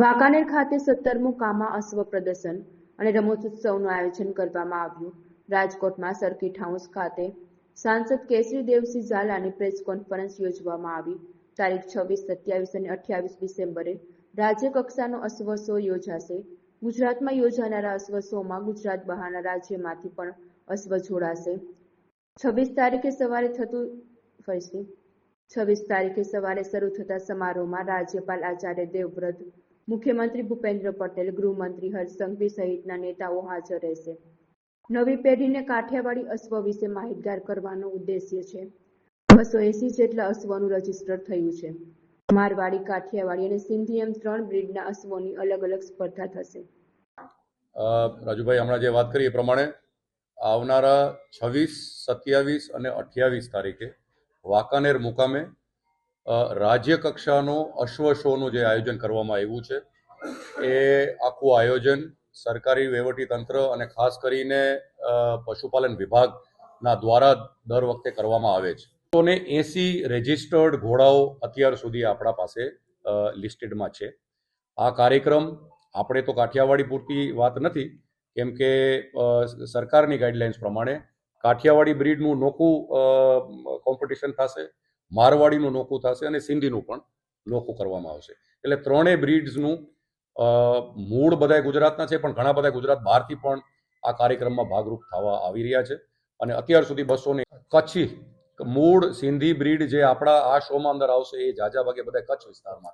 વાંકાનેર ખાતે સત્તરમું કામા અશ્વ પ્રદર્શન અને રમતોત્સવનું આયોજન કરવામાં આવ્યું. રાજકોટમાં સર્કિટ હાઉસ ખાતે સાંસદ કેસરી દેવસિંહ ઝાલાની પ્રેસ કોન્ફરન્સ યોજવામાં આવી. તારીખ છવ્વીસ, સત્યાવીસ અને અઠ્યાવીસ ડિસેમ્બરે રાજ્ય કક્ષાનો યોજાશે. ગુજરાતમાં યોજાનારા અશ્વ શોમાં ગુજરાત બહારના રાજ્યમાંથી પણ અશ્વ જોડાશે. છવ્વીસ તારીખે સવારે થતું ફરીથી, છવ્વીસ તારીખે સવારે શરૂ થતા સમારોહમાં રાજ્યપાલ આચાર્ય દેવવ્રત મુખ્યમંત્રી ભૂપેન્દ્ર પટેલ, ગૃહમંત્રી હર્ષ સંઘવી સહિતના નેતાઓ હાજર રહેશે. નવી પેઢીને કાઠિયાવાડી અશ્વ વિશે માહિતગાર કરવાનો ઉદ્દેશ્ય છે. બસો એસી જેટલા અશ્વનું રજિસ્ટર થયું છે. મારવાડી, કાઠિયાવાડી અને સિંધી એમ ત્રણ બ્રીડના અશ્વોની અલગ અલગ સ્પર્ધા થશે. રાજુભાઈ, હમણાં જે વાત કરી એ પ્રમાણે આવનારા છવ્વીસ, સત્યાવીસ અને અઠ્યાવીસ તારીખે વાંકાનેર મુકામે રાજ્ય કક્ષાનો અશ્વ શોનું જે આયોજન કરવામાં આવ્યું છે, એ આખું આયોજન સરકારી વહીવટી તંત્ર અને ખાસ કરીને પશુપાલન વિભાગના દ્વારા દર વખતે કરવામાં આવે છે. ને એસી રેજિસ્ટર્ડ ઘોડાઓ અત્યાર સુધી આપણા પાસે લિસ્ટેડમાં છે. આ કાર્યક્રમ આપણે તો કાઠિયાવાડી પૂરતી વાત નથી, કેમ કે સરકારની ગાઈડલાઇન્સ પ્રમાણે કાઠિયાવાડી બ્રીડનું નોખું કોમ્પિટિશન થશે મારવાડીનું નોખું થશે અને સિંધીનું પણ નોખું કરવામાં આવશે. એટલે ત્રણેય બ્રિડ્સનું મૂળ બધા ગુજરાતના છે, પણ ઘણા બધા ગુજરાત બહારથી પણ આ કાર્યક્રમમાં ભાગરૂપ થવા આવી રહ્યા છે. અને અત્યાર સુધી બસોને કચ્છી મૂળ સિંધી બ્રીડ જે આપણા આ શોમાં અંદર આવશે એ જાજા ભાગે બધા કચ્છ વિસ્તારમાં